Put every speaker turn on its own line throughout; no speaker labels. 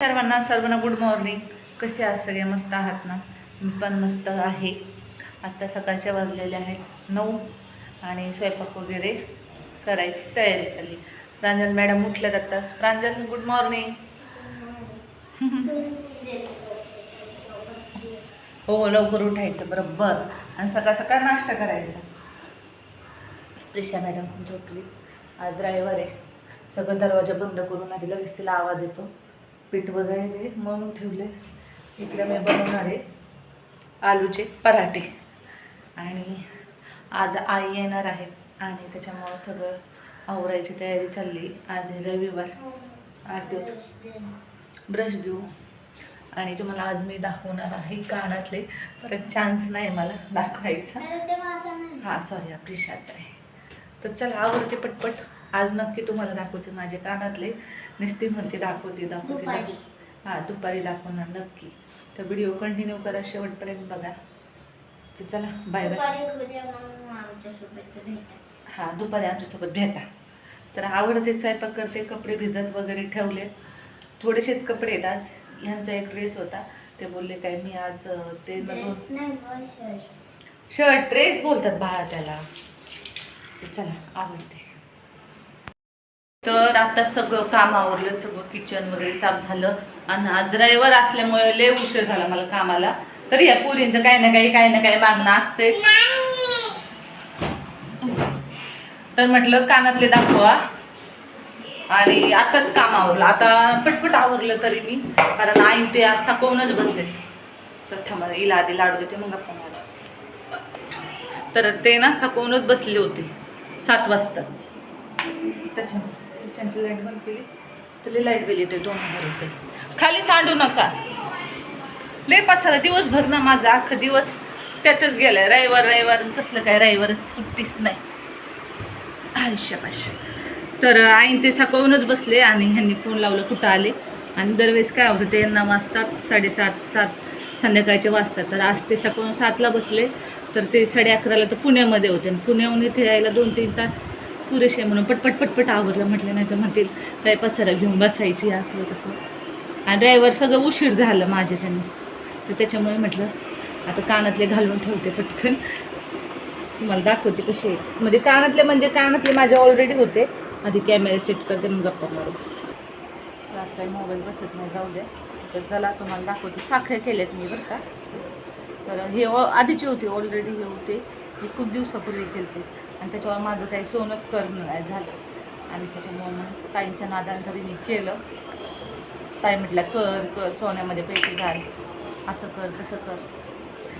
सर्वांना सर्वांना good morning कसे आहात? सगळे मस्त आहात ना? मी पण मस्त आहे. आत्ता सकाळच्या वाजलेले आहेत नऊ आणि स्वयंपाक वगैरे करायची तयारी चालली. प्रांजल मॅडम उठल्यात आत्ता प्रांजल गुड मॉर्निंग हो लवकर उठायचं बरोबर. आणि सकाळ सकाळ नाश्ता करायचा. प्रिशा मॅडम झोपली. आज ड्रायव्हर आहे. सगळं दरवाजा बंद करून आधी लगेच तिला आवाज येतो. पीठ वगैरे मळून ठेवले. इकडे मी बनवणार आहे आलूचे पराठे. आणि आज आई येणार आहेत आणि त्याच्यामुळं सगळं आवरायची तयारी चालली आणि रविवार. आठ दिवस. ब्रश देऊ आणि तुम्हाला आज मी दाखवणार आहे कानातले. परत चान्स नाही मला दाखवायचा. हा सॉरी हा प्रिशाचा आहे. तर चला आवडते पटपट. आज नक्की तुम्हाला दाखवते माझे कानातले. नुसती म्हणते दाखवते दाखवते हा दुपारी दाखवणार नक्की. तर व्हिडिओ कंटिन्यू करा शेवटपर्यंत बघा. चला बाय बाय हा दुपारी आमच्यासोबत भेटा. तर आवडते स्वयंपाक करते कपडे भिजत वगैरे ठेवले. थोडेसेच कपडे आहेत आज. ह्यांचा एक ड्रेस होता. ते बोलले काय मी आज ते शर्ट ड्रेस बोलतात बाळा त्याला. चला आवडते. तर आता सगळं काम आवरलं सगळं किचन वगैरे साफ झालं. आणि आज रविवार असल्यामुळे लय उशीर झाला मला कामाला. तरी या पुरींचं काही ना काही काही ना काही मागणं असतेच. तर म्हटलं कानातले दाखवा. आणि आताच काम आवरलं. आता पटपट आवरलं तरी मी. कारण आई ते आज साकवूनच बसले. तर थांबा इला आधी लाडू देते मग आपण तर ते ना थकवूनच बसले होते. सात वाजताच. त्याच्या किचनची लाइट बंद केली. तरी लाइट बिल येते दोन हजार रुपये. खाली सांडू नका. लय पासाला दिवसभर ना माझा अख्खा दिवस त्यातच गेलाय. रविवार रविवार कसलं काय रविवार सुट्टीच नाही. आयुष्यापाशी तर आईन ते सकाळूनच बसले आणि ह्यांनी फोन लावलं कुठं आले? आणि दरवेळेस काय होतं ते यांना वाजतात साडेसात सात संध्याकाळचे वाजतात. तर आज ते सकाळून सातला बसले. तर ते साडे अकराला तर पुण्यामध्ये होते. आणि पुण्याहून इथे यायला दोन तीन तास पुरेसे म्हणून पटपट पटपट आवरलं म्हटलं नाही तर म्हणतील काय पसारा घेऊन बसायची आपलं तसं. आणि ड्रायव्हर सगळं उशीर झालं माझ्याच्याने तर त्याच्यामुळे म्हटलं आता कानातले घालून ठेवते पटकन. तुम्हाला दाखवते कसे म्हणजे कानातले म्हणजे कानातले माझे ऑलरेडी होते. आधी कॅमेरा सेट करते मग गप्पा मारू. आता काही मोबाईल बसत नाही जाऊ द्या. तर चला तुम्हाला दाखवते. साखर केल्यात मी बरं का. तर हे ऑ- आधीची होती ऑलरेडी हे होते. हे खूप दिवसापूर्वी केलते. आणि त्याच्यावर माझं काही सोनंच करणं नाही झालं. आणि त्याच्यामुळं मग ताईंच्या नादान तरी मी केलं. ताई म्हटलं कर कर सोन्यामध्ये पैसे घाल. असं कर तसं कर.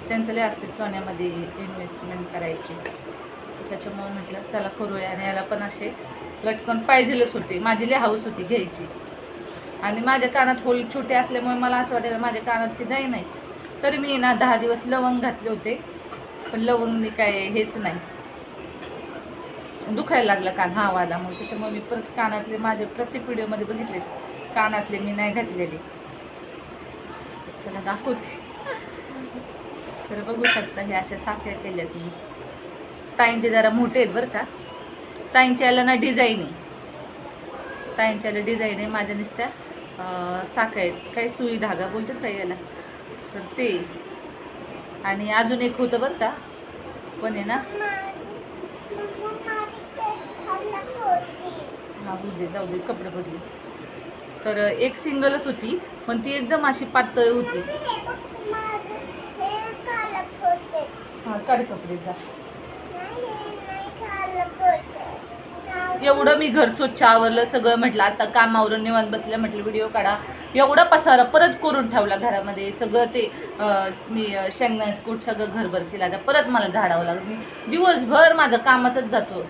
त्यांचं लय असते सोन्यामध्ये इन्व्हेस्टमेंट करायची. त्याच्यामुळे म्हटलं चला करूया. आणि याला पण असे लटकन पाहिजेलच होते. माझी लय हाऊस होती घ्यायची. आणि माझ्या कानात होल छोटे असल्यामुळे मला असं वाटायचं माझ्या कानात हे जाई नाहीच तरी मी ना दहा दिवस लवंग घातले होते. पण लवंगने काय हेच नाही. दुखायला लागला कान हा वाला. मग त्याच्यामुळे मी परत कानातले माझे प्रत्येक व्हिडिओमध्ये बघितले. कानातले मी नाही घातलेले. चला दाखवते. तर बघू शकता हे अशा साखळ्या केल्यात मी. ताईंचे जरा मोठे आहेत बरं का. ताईंच्या याला ना डिझाईन आहे. ताईंच्याला डिझाईन आहे. माझ्या नुसत्या अं, आहेत. काही सुई धागा बोलतात का याला. तर ते. आणि अजून एक होतं बरं का. पण आहे ना हा दे जाऊ दे कपडे पडले तर एक सिंगलच होती पण ती एकदम अशी पातळ होती. हा काढ कपडे जा. एवढं मी घर स्वच्छ आवरलं सगळं म्हटलं आता कामावरून निवांत बसलं म्हटलं व्हिडिओ काढा. एवढा पसारा परत करून ठेवला घरामध्ये. सगळं ते मी अं, शेंगदाण्याचं कूट सगळं घरभर केलं. आता परत मला झाडावं लागलं. मी दिवसभर माझं कामातच जातो.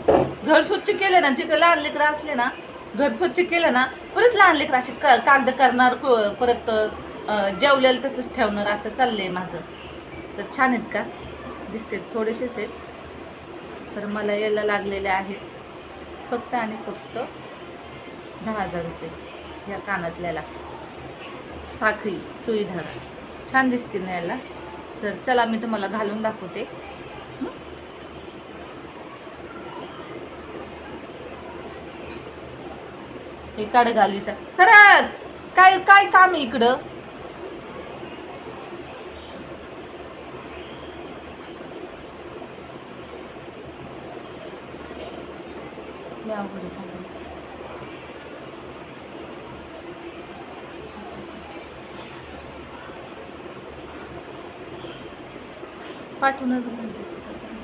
घर स्वच्छ केलं ना जिथे लहान लेकरं असले ना घर स्वच्छ केलं ना परत लहान लेकरं असे का कागद करणार परत जेवलेलं तसंच ठेवणार असं चाललं आहे माझं. तर छान आहेत का? दिसते थोडेसेच आहेत. तर मला यायला लागलेले आहेत. फक्त आणि फक्त दहा हजार रुपये या कानातल्याला. साखळी सुईधार छान दिसतील ना याला. तर चला मी तुम्हाला घालून दाखवते. हं? हे काढ घालीचा तर काय काय काम आहे इकडं? या पुढे आहे कानाचं. पाठवूनच घालते तिथं.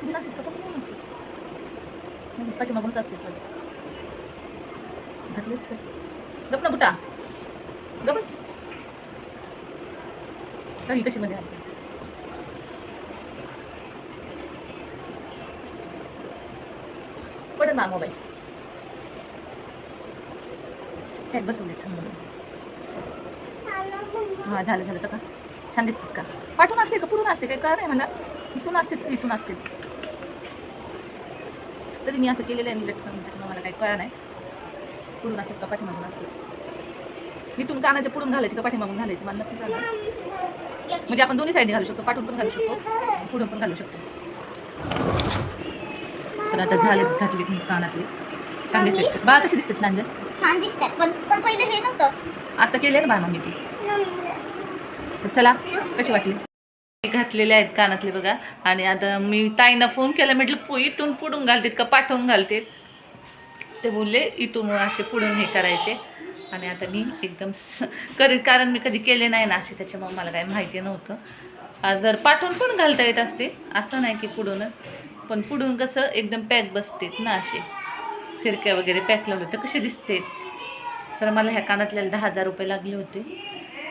पुन्हा शिकतो का पुन्हा? नाही, पाठीमागूनच असते पण गप ना बुटा. गपच काही कशी मध्ये आली पडेल ना मोबाईल. त्यात बसवले समोर हा झालं झालं. तर का छान दिसतात का? पाठवून असते का? पुढून असते? काय का नाही मला इथून असते इथून असते. तरी मी असं केलेलं आहे लटकन त्याच्यामुळे मला काही कळा नाही. पुढून असतात का पाठीमागून असते इथून कानाच्या पुढून घालायची का पाठीमागून घालायची मला नक्की सांगा. म्हणजे आपण दोन्ही साईडने घालू शकतो पाठून पण घालू शकतो पुढून पण घालू शकतो. तर आता झाले घातले मी कानातले. छान दिसतात बाळा कशी दिसतात नांजर
छान दिसतात पण पण पहिलं हे नव्हतं.
आता केले ना बाळा मी ती? चला कशी वाटली? घातलेले आहेत कानातले बघा. आणि आता मी ताईंना फोन केला म्हटलं पु इथून पुढून घालतेत का? पाठवून घालते ते बोलले इथून असे पुढून हे करायचे. आणि आता मी एकदम स- करीत कारण मी कधी केले नाही ना असे त्याच्यामुळे मला काही माहिती नव्हतं. जर पाठवून पण घालता येत असते असं नाही की पुढूनच पण पुढून कसं एकदम पॅक बसतेत ना असे. फिरक्या वगैरे पॅक लावले तर कसे दिसते तर मला ह्या कानातल्याला दहा हजार रुपये लागले होते.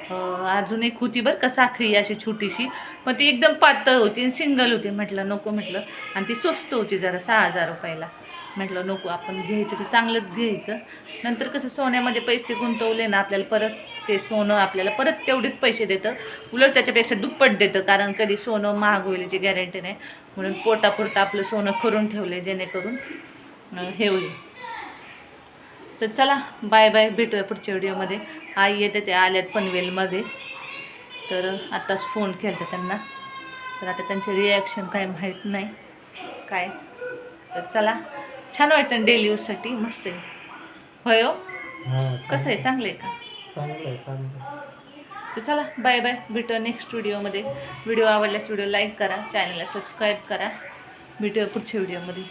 अजून एक होती बरं का साखरी अशी छोटीशी. पण ती एकदम पातळ होती सिंगल होती. म्हटलं नको म्हटलं. आणि ती स्वस्त होती जरा सहा हजार रुपयाला. म्हटलं नको आपण घ्यायचं तर चांगलंच घ्यायचं. नंतर कसं सोन्यामध्ये पैसे गुंतवले ना आपल्याला परत ते सोनं आपल्याला परत तेवढेच पैसे देतं. उलट त्याच्यापेक्षा दुप्पट देतं कारण कधी सोनं महाग होईल याची गॅरंटी नाही. म्हणून पोटापुरतं आपलं सोनं करून ठेवलं जेणेकरून हे होईल. तर चला बाय बाय भेटूया पुढच्या व्हिडिओमध्ये. आई येते ते आल्यात पनवेलमध्ये. तर आत्ताच फोन केला त्यांना. तर आता त्यांचे रिॲक्शन काय माहीत नाही. काय? तर चला छान वाटतं डेली यूजसाठी मस्त आहे. होय हो? कसं आहे? चांगलं आहे का?
चांगलं आहे चांगलं आहे.
तर चला बाय बाय. भेटूया नेक्स्ट व्हिडिओमध्ये. व्हिडिओ आवडल्यास व्हिडिओ लाईक करा. चॅनलला सबस्क्राईब करा. भेटूया पुढच्या व्हिडिओमध्ये.